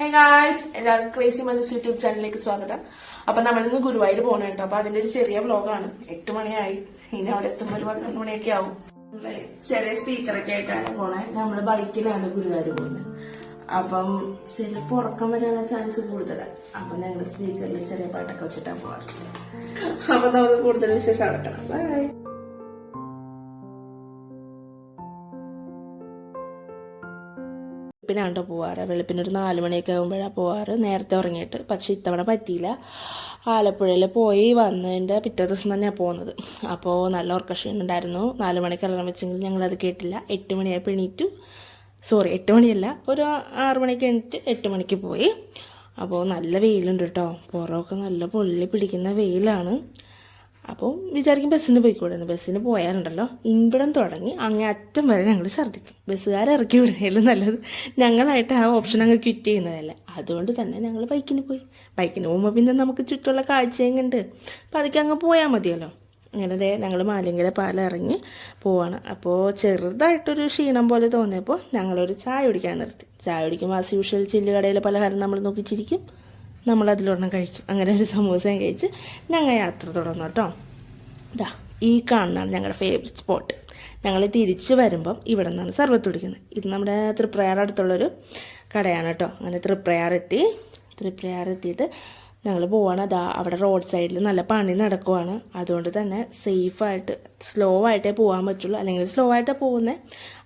ഹേ guys എല്ലാവർക്കും crazy മനസ് YouTube ചാനലിലേക്ക് സ്വാഗതം. അപ്പൊ നമ്മളിന്ന് ഗുരുവായൂർ പോകണം കേട്ടോ. അപ്പൊ അതിന്റെ ഒരു ചെറിയ വ്ലോഗാണ് എട്ട് മണിയായി. ഇനി അവിടെ എത്തുമ്പോൾ ഒരു പന്ത്രണ്ട് മണിയൊക്കെ ആവും. ചെറിയ സ്പീക്കറൊക്കെ ആയിട്ടാണ് പോണേ. നമ്മൾ ബൈക്കിലാണ് ഗുരുവായൂർ പോകുന്നത്. അപ്പം ചിലപ്പോൾ ഉറക്കം വരാനുള്ള ചാൻസ് കൂടുതലാണ് അപ്പൊ ഞങ്ങൾ സ്പീക്കറിൽ ചെറിയ പാട്ടൊക്കെ വെച്ചിട്ടാണ് പോവാറ്. അപ്പൊ നമുക്ക് കൂടുതൽ വിശേഷം അടക്കണം ബൈ വെളുപ്പിനാണ്ടോ പോവാറ്. വെളുപ്പിന് ഒരു നാല് മണിയൊക്കെ ആകുമ്പോഴാണ് പോവാറ്. നേരത്തെ ഉറങ്ങിയിട്ട്. പക്ഷെ ഇത്തവണ പറ്റിയില്ല. ആലപ്പുഴയിൽ പോയി വന്നതിന്റെ പിറ്റേ ദിവസം തന്നെയാണ് പോകുന്നത് അപ്പോൾ നല്ല ഉറക്കക്ഷീണം ഉണ്ടായിരുന്നു. നാല് മണിക്ക് അലാറം വെച്ചെങ്കിൽ ഞങ്ങളത് കേട്ടില്ല. എട്ട് മണിയായപ്പോൾ പെണീറ്റു സോറി എട്ട് മണിയല്ല. ഒരു ആറ് മണിക്ക് എണീറ്റ് എട്ട് മണിക്ക് പോയി. അപ്പോൾ നല്ല വെയിലുണ്ട് കേട്ടോ പുറമൊക്കെ നല്ല പൊള്ളി പിടിക്കുന്ന വെയിലാണ്. അപ്പോൾ വിചാരിക്കും ബസ്സിന് പോയിക്കൂടെ ബസ്സിന് പോയാലുണ്ടല്ലോ. ഇവിടം തുടങ്ങി അങ്ങേ അറ്റം വരെ ഞങ്ങൾ ഛർദ്ദിക്കും. ബസ്സുകാരെ ഇറക്കി വിടുന്നതിലും നല്ലത് ഞങ്ങളായിട്ട് ആ ഓപ്ഷൻ അങ്ങ് ക്വിറ്റ് ചെയ്യുന്നതല്ലേ. അതുകൊണ്ട് തന്നെ ഞങ്ങൾ ബൈക്കിന് പോയി. ബൈക്കിന് പോകുമ്പോൾ പിന്നെ നമുക്ക് ചുറ്റുള്ള കാഴ്ചയും കണ്ട്. അപ്പോൾ അതൊക്കെ അങ്ങ് പോയാൽ മതിയല്ലോ. അങ്ങനെ ദേ ഞങ്ങൾ മാലിങ്കര പാലം ഇറങ്ങി പോവാണ്. അപ്പോൾ ചെറുതായിട്ടൊരു ക്ഷീണം പോലെ തോന്നിയപ്പോൾ ഞങ്ങളൊരു ചായ കുടിക്കാൻ നിർത്തി. ചായ കുടിക്കുമ്പോൾ ആസ് യൂഷ്വൽ ചില്ലുകടയിലെ പലഹാരം നമ്മൾ നോക്കി അതിലൊരെണ്ണം കഴിക്കും അങ്ങനെ ഒരു സമൂസയും കഴിച്ച് ഞങ്ങൾ യാത്ര തുടർന്നു കേട്ടോ. ഇതാ ഈ കാണുന്നതാണ് ഞങ്ങളുടെ ഫേവറേറ്റ് സ്പോട്ട് ഞങ്ങൾ തിരിച്ചു വരുമ്പം ഇവിടെ നിന്നാണ് സർവത്ത് കുടിക്കുന്നത് ഇത് നമ്മുടെ തൃപ്രയാർ അടുത്തുള്ളൊരു കടയാണ് കേട്ടോ. അങ്ങനെ തൃപ്രയാർ എത്തി. ഞങ്ങൾ പോവാണ്. അതാ അവിടെ റോഡ് സൈഡിൽ നല്ല പണി നടക്കുവാണ്. അതുകൊണ്ട് തന്നെ സേഫായിട്ട് സ്ലോ ആയിട്ടേ പോകാൻ പറ്റുള്ളൂ. അല്ലെങ്കിൽ സ്ലോ ആയിട്ടേ പോകുന്നത്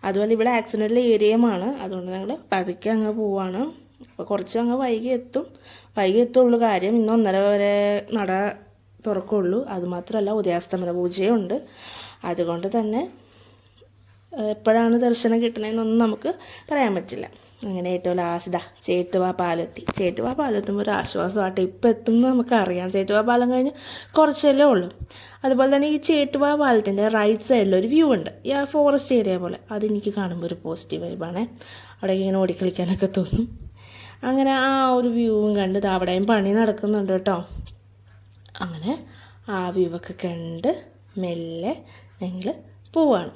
അതുപോലെ ഇവിടെ ആക്സിഡന്റൽ ഏരിയയുമാണ് അതുകൊണ്ട് ഞങ്ങൾ പതുക്കെ അങ്ങ് പോവാണ്. അപ്പോൾ കുറച്ച് അങ്ങ് വൈകി എത്തും വൈകി എത്തുള്ളൂ കാര്യം. ഇന്ന് ഒന്നര വരെ നട തുറക്കുള്ളൂ. അതുമാത്രമല്ല ഉദയാസ്തമന പൂജയും ഉണ്ട് അതുകൊണ്ട് തന്നെ എപ്പോഴാണ് ദർശനം കിട്ടണതെന്നൊന്നും നമുക്ക് പറയാൻ പറ്റില്ല. അങ്ങനെ ഏറ്റവും ലാസ്റ്റ് ചേറ്റുവ പാലെത്തി. ചേറ്റുവ പാലെത്തുമ്പോൾ ഒരു ആശ്വാസമാട്ടെ. ഇപ്പം എത്തും എന്ന് നമുക്കറിയാം. ചേറ്റുവാ പാലം കഴിഞ്ഞ് കുറച്ചല്ലേ ഉള്ളൂ. അതുപോലെ തന്നെ ഈ ചേറ്റുവ പാലത്തിന്റെ റൈറ്റ് സൈഡിൽ ഒരു വ്യൂ ഉണ്ട്. ഈ ആ ഫോറസ്റ്റ് ഏരിയ പോലെ. അതെനിക്ക് കാണുമ്പോൾ ഒരു പോസിറ്റീവ് വൈബാണേ അവിടേക്ക് ഇങ്ങനെ ഓടിക്കളിക്കാനൊക്കെ തോന്നും. അങ്ങനെ ആ ഒരു വ്യൂവും കണ്ട് അവിടെയും പണി നടക്കുന്നുണ്ട് കേട്ടോ. അങ്ങനെ ആ വ്യൂ ഒക്കെ കണ്ട് മെല്ലെ ഞങ്ങൾ പോവാണ്.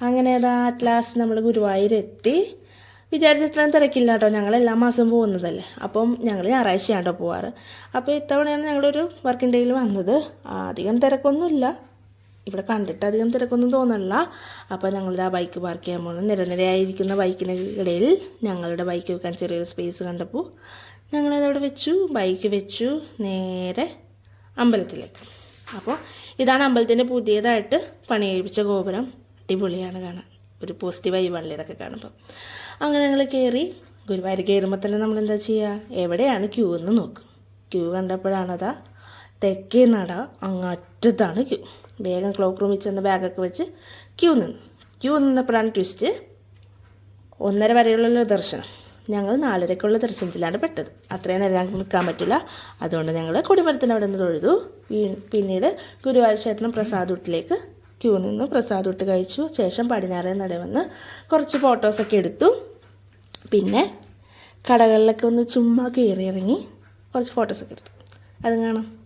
അങ്ങനെ അതാ അറ്റ് ലാസ്റ്റ് നമ്മൾ ഗുരുവായൂരെത്തി. വിചാരിച്ചിത്രയും തിരക്കില്ല കേട്ടോ. ഞങ്ങൾ എല്ലാ മാസവും പോകുന്നതല്ലേ. അപ്പം ഞങ്ങൾ ഞായറാഴ്ചയാണ് കേട്ടോ പോവാറ്. അപ്പോൾ ഇത്തവണയാണ് ഞങ്ങളൊരു വർക്കിംഗ് ഡേയിൽ വന്നത്. അധികം തിരക്കൊന്നുമില്ല. ഇവിടെ കണ്ടിട്ട് അധികം തിരക്കൊന്നും തോന്നണില്ല. അപ്പോൾ ഞങ്ങളിത് ബൈക്ക് പാർക്ക് ചെയ്യാൻ പോകുന്നത് നിരനിരയായിരിക്കുന്ന ബൈക്കിന് ഇടയിൽ ഞങ്ങളുടെ ബൈക്ക് വെക്കാൻ ചെറിയൊരു സ്പേസ് കണ്ടപ്പോൾ ഞങ്ങളത് അവിടെ വെച്ചു. ബൈക്ക് വെച്ചു. നേരെ അമ്പലത്തിലേക്ക്. അപ്പോൾ ഇതാണ് അമ്പലത്തിന്റെ പുതിയതായിട്ട് പണി കഴിപ്പിച്ച ഗോപുരം. അടിപൊളിയാണ് കാണാൻ. ഒരു പോസിറ്റീവ് വൈബാണല്ലേ ഇതൊക്കെ കാണുമ്പോൾ അങ്ങനെ ഞങ്ങൾ കയറി ഗുരുവായൂർ കയറുമ്പോൾ തന്നെ നമ്മൾ എന്താ ചെയ്യുക എവിടെയാണ് ക്യൂ എന്ന് നോക്കും. ക്യൂ കണ്ടപ്പോഴാണതാ തെക്കേ നട അങ്ങ് അറ്റത്താണ് ക്യൂ. വേഗം ക്ലോക്ക് റൂമിൽ ചെന്ന് ബാഗൊക്കെ വെച്ച് ക്യൂ നിന്നു. ക്യൂ നിന്നപ്പോഴാണ് ട്വിസ്റ്റ്. ഒന്നര വരെയുള്ള ദർശനം. ഞങ്ങൾ നാലരയ്ക്കുള്ള ദർശനത്തിലാണ് പെട്ടത്. അത്രയും നേരം ഞങ്ങൾക്ക് നിൽക്കാൻ പറ്റില്ല. അതുകൊണ്ട് ഞങ്ങൾ കൊടിമരത്തിന് അവിടെ നിന്ന് തൊഴുതു. പിന്നീട് ഗുരുവായൂർ ക്ഷേത്രം പ്രസാദൂട്ടിലേക്ക് ക്യൂ നിന്ന്. പ്രസാദൂട്ട് കഴിച്ചു. ശേഷം പടിഞ്ഞാറേ നട വന്ന് കുറച്ച് ഫോട്ടോസൊക്കെ എടുത്തു. പിന്നെ കടകളിലൊക്കെ ഒന്ന് ചുമ്മാ കയറി ഇറങ്ങി കുറച്ച് ഫോട്ടോസൊക്കെ എടുത്തു. അതും കാണാം.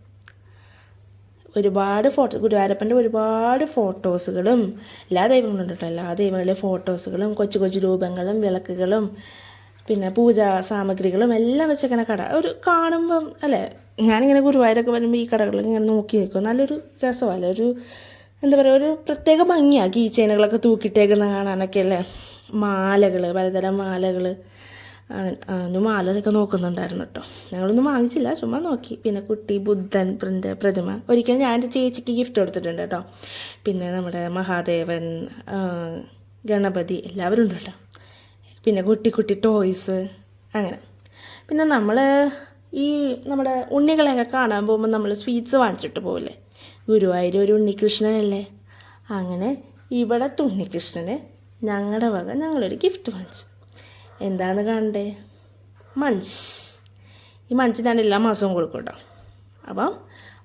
ഒരുപാട് ഫോട്ടോ ഗുരുവായൂരപ്പന്റെ ഒരുപാട് ഫോട്ടോസുകളും എല്ലാ ദൈവങ്ങളും ഉണ്ട് കേട്ടോ. എല്ലാ ദൈവങ്ങളിലെ ഫോട്ടോസുകളും കൊച്ചു കൊച്ചു രൂപങ്ങളും വിളക്കുകളും പിന്നെ പൂജാ സാമഗ്രികളും എല്ലാം വെച്ചേക്കണ കട. ഒരു കാണുമ്പം അല്ലേ ഞാനിങ്ങനെ ഗുരുവായൂരൊക്കെ വരുമ്പോൾ ഈ കടകളിൽ ഇങ്ങനെ നോക്കി നിൽക്കും. നല്ലൊരു രസമല്ലേ ഒരു എന്താ പറയുക ഒരു പ്രത്യേക ഭംഗിയാണ് കീ ചെയിനുകളൊക്കെ തൂക്കിയിട്ടേക്കുന്ന കാണാനൊക്കെ അല്ലേ? മാലകൾ പലതരം മാലകൾ അതിന് മാലതൊക്കെ നോക്കുന്നുണ്ടായിരുന്നു കേട്ടോ ഞങ്ങളൊന്നും വാങ്ങിച്ചില്ല ചുമ്മാ നോക്കി. പിന്നെ കുട്ടി ബുദ്ധൻ പ്രിന്റ് പ്രതിമ ഒരിക്കലും ഞാൻ എന്റെ ചേച്ചിക്ക് ഗിഫ്റ്റ് കൊടുത്തിട്ടുണ്ട് കേട്ടോ പിന്നെ നമ്മുടെ മഹാദേവൻ ഗണപതി എല്ലാവരും ഉണ്ട് കേട്ടോ പിന്നെ കുട്ടി കുട്ടി ടോയ്സ് അങ്ങനെ. പിന്നെ നമ്മൾ ഈ നമ്മുടെ ഉണ്ണികളെയൊക്കെ കാണാൻ പോകുമ്പോൾ നമ്മൾ സ്വീറ്റ്സ് വാങ്ങിച്ചിട്ട് പോവില്ലേ? ഗുരുവായൂർ ഒരു ഉണ്ണികൃഷ്ണനല്ലേ? അങ്ങനെ ഇവിടത്തെ ഉണ്ണികൃഷ്ണന് ഞങ്ങളുടെ വക ഞങ്ങളൊരു ഗിഫ്റ്റ് വാങ്ങിച്ചു. എന്താന്ന് കാണണ്ടേ മഞ്ച്. ഈ മഞ്ച് ഞാൻ എല്ലാ മാസവും കൊടുക്കും കേട്ടോ അപ്പം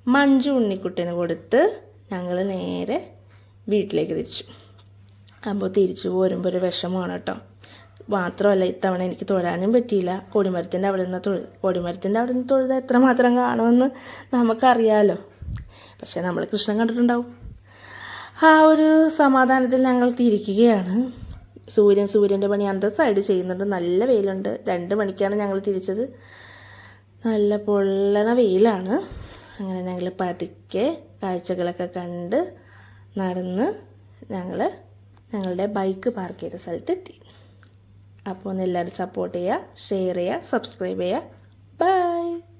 മഞ്ച് ഉണ്ണിക്കുട്ടന് കൊടുത്ത് ഞങ്ങൾ നേരെ വീട്ടിലേക്ക് തിരിച്ചു. അപ്പോൾ തിരിച്ചു പോരുമ്പോൾ ഒരു വിഷമമാണ് കേട്ടോ. മാത്രമല്ല ഇത്തവണ എനിക്ക് തൊഴാനും പറ്റിയില്ല. കൊടിമരത്തിന്റെ അവിടെ നിന്ന് തൊഴു കൊടിമരത്തിന്റെ അവിടെ നിന്ന് തൊഴുത എത്രമാത്രം കാണുമെന്ന് നമുക്കറിയാലോ. പക്ഷേ നമ്മൾ കൃഷ്ണൻ കണ്ടിട്ടുണ്ടാവും. ആ ഒരു സമാധാനത്തിൽ ഞങ്ങൾ തിരിക്കുകയാണ്. സൂര്യൻ സൂര്യന്റെ പണി അന്ത സൈഡ് ചെയ്യുന്നുണ്ട്. നല്ല വെയിലുണ്ട്. രണ്ട് മണിക്കാണ് ഞങ്ങൾ തിരിച്ചത്. നല്ല പൊള്ളണ വെയിലാണ്. അങ്ങനെ ഞങ്ങൾ പതുക്കെ കാഴ്ചകളൊക്കെ കണ്ട് നടന്ന് ഞങ്ങൾ ഞങ്ങളുടെ ബൈക്ക് പാർക്ക് ചെയ്ത സ്ഥലത്തെത്തി. അപ്പോൾ ഒന്ന് എല്ലാവരും സപ്പോർട്ട് ചെയ്യുക ഷെയർ ചെയ്യുക സബ്സ്ക്രൈബ് ചെയ്യുക.